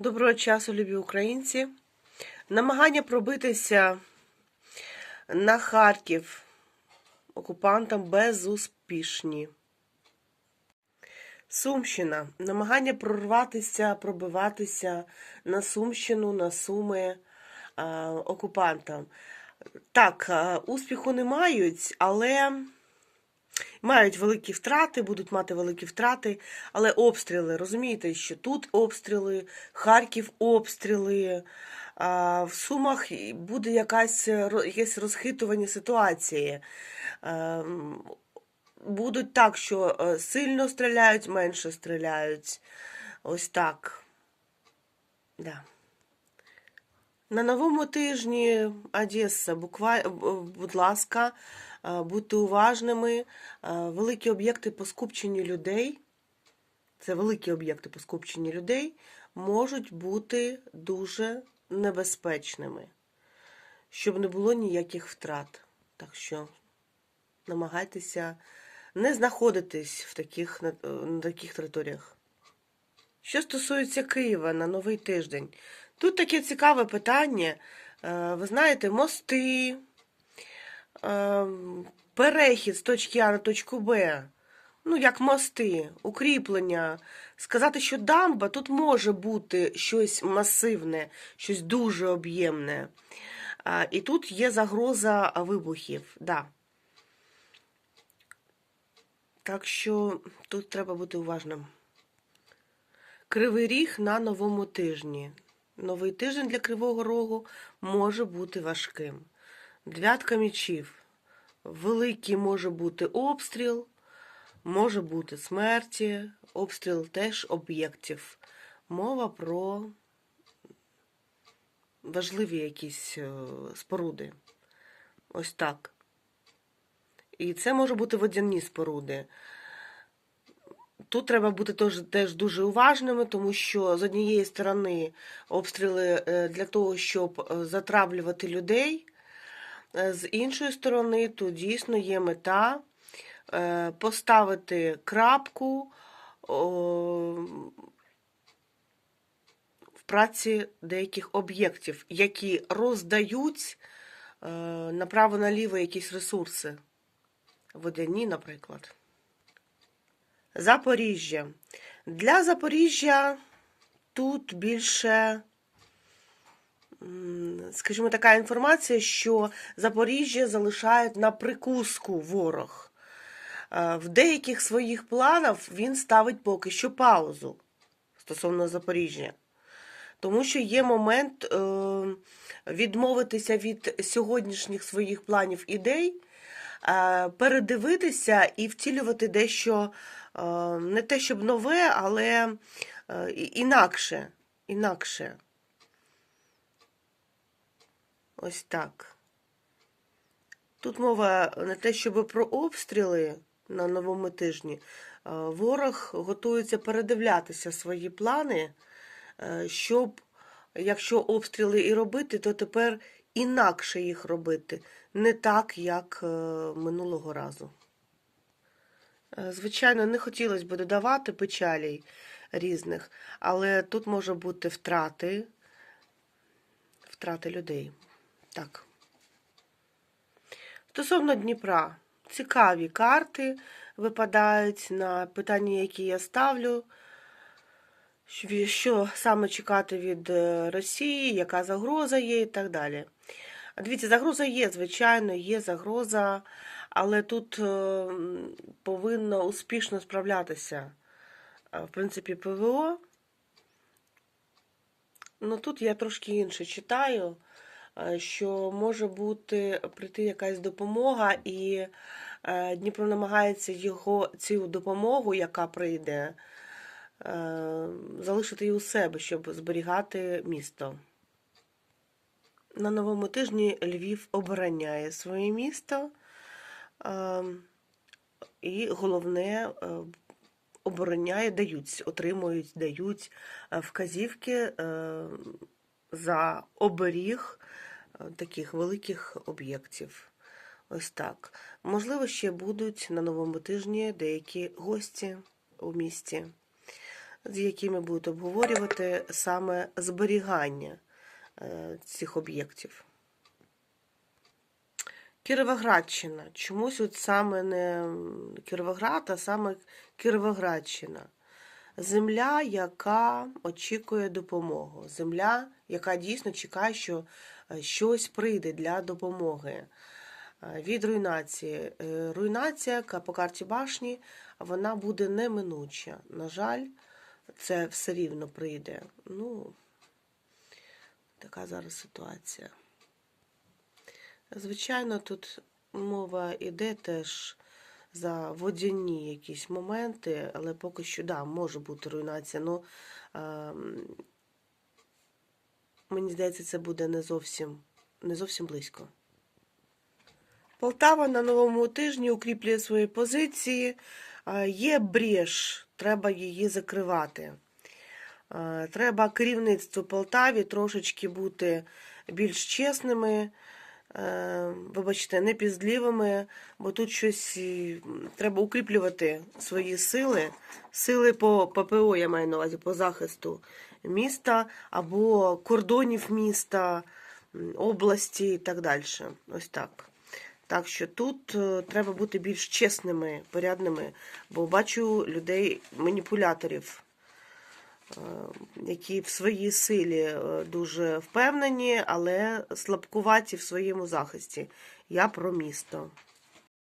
Доброго часу, любі українці. Намагання пробитися на Харків окупантам безуспішні. Сумщина. Намагання прорватися, пробиватися на Сумщину, на Суми окупантам. Так, успіху не мають, але мають великі втрати, будуть мати великі втрати, але обстріли, розумієте, що тут обстріли, Харків обстріли, в Сумах буде якась, ро- якесь розхитування ситуації. Ем, Будуть так, що е, сильно стріляють, менше стріляють. Ось так. Да. На новому тижні Одеса, буква... будь ласка, е, будьте уважними. Е, Великі об'єкти по скупченню людей, це великі об'єкти по скупченню людей, можуть бути дуже небезпечними, щоб не було ніяких втрат. Так що намагайтеся не знаходитись в таких, на, на таких територіях. Що стосується Києва на новий тиждень, тут таке цікаве питання. Е, Ви знаєте, мости, е, перехід з точки А на точку Б, ну як мости, укріплення. Сказати, що дамба тут може бути щось масивне, щось дуже об'ємне. І тут є загроза вибухів. Да. Так що тут треба бути уважним. Кривий ріг на новому тижні. Новий тиждень для Кривого Рогу може бути важким. Дев'ятка мічів. Великий може бути обстріл, може бути смерті, обстріл теж об'єктів. Мова про важливі якісь е, споруди. Ось так. І це може бути водяні споруди. Тут треба бути теж, теж дуже уважними, тому що з однієї сторони обстріли е, для того, щоб е, затравлювати людей, з іншої сторони, тут дійсно є мета е, поставити крапку в праці деяких об'єктів, які роздають е, направо-наліво якісь ресурси. Водяні, наприклад. Запоріжжя. Для Запоріжжя тут більше, скажімо, така інформація, що Запоріжжя залишають на прикуску ворог. Е, В деяких своїх планах він ставить поки що паузу стосовно Запоріжжя. Тому що є момент е, відмовитися від сьогоднішніх своїх планів ідей, е, передивитися і втілювати дещо не те, щоб нове, але інакше. інакше. Ось так. Тут мова не те, щоб про обстріли на новому тижні. Е, Ворог готується передивлятися свої плани, е, щоб, якщо обстріли і робити, то тепер інакше їх робити, не так, як е, минулого разу. Звичайно, не хотілося б додавати печалей різних, але тут може бути втрати, втрати людей. Так. Стосовно Дніпра, цікаві карти випадають на питання, які я ставлю. Що- саме чекати від е, Росії, яка загроза є і так далі. Дивіться, загроза є, звичайно, є загроза, але тут е, повинно успішно справлятися, е, в принципі, ПВО. Ну тут я трошки інше читаю, що може бути прийти якась допомога, і е, Дніпро намагається його цю допомогу, яка прийде, е, залишити і у себе, щоб зберігати місто. На новому тижні Львів обороняє своє місто. е, І головне, е, обороняє, дають, отримують, дають е, вказівки е, за оберіг е, таких великих об'єктів. Ось так. Можливо, ще будуть на новому тижні деякі гості у місті. з якими будуть обговорювати саме зберігання е, цих об'єктів. Кіровоградщина. Чомусь от саме не Кіровоград, а саме Кіровоградщина. Земля, яка очікує допомогу. Земля, яка дійсно чекає, що щось прийде для допомоги. Е, Від руйнації. Е, Руйнація, по карті башні, вона буде неминуча. На жаль, це все рівно прийде. Ну, така зараз ситуація. Звичайно, тут мова йде теж за водяні якісь моменти, але поки що, да, може бути руйнація. Ну, ем, мені здається, це буде не зовсім, не зовсім близько. Полтава на новому тижні укріплює свої позиції. Є брєш, треба її закривати. Треба керівництву Полтаві трошечки бути більш чесними, вибачте, не піздлівими, бо тут щось треба укріплювати свої сили, сили по ППО, я маю на увазі, по захисту міста або кордонів міста, області і так далі. Ось так. Так що тут е, треба бути більш чесними, порядними, бо бачу людей маніпуляторів, е, які в своїй силі е, дуже впевнені, але слабкуваті в своєму захисті. Я про місто.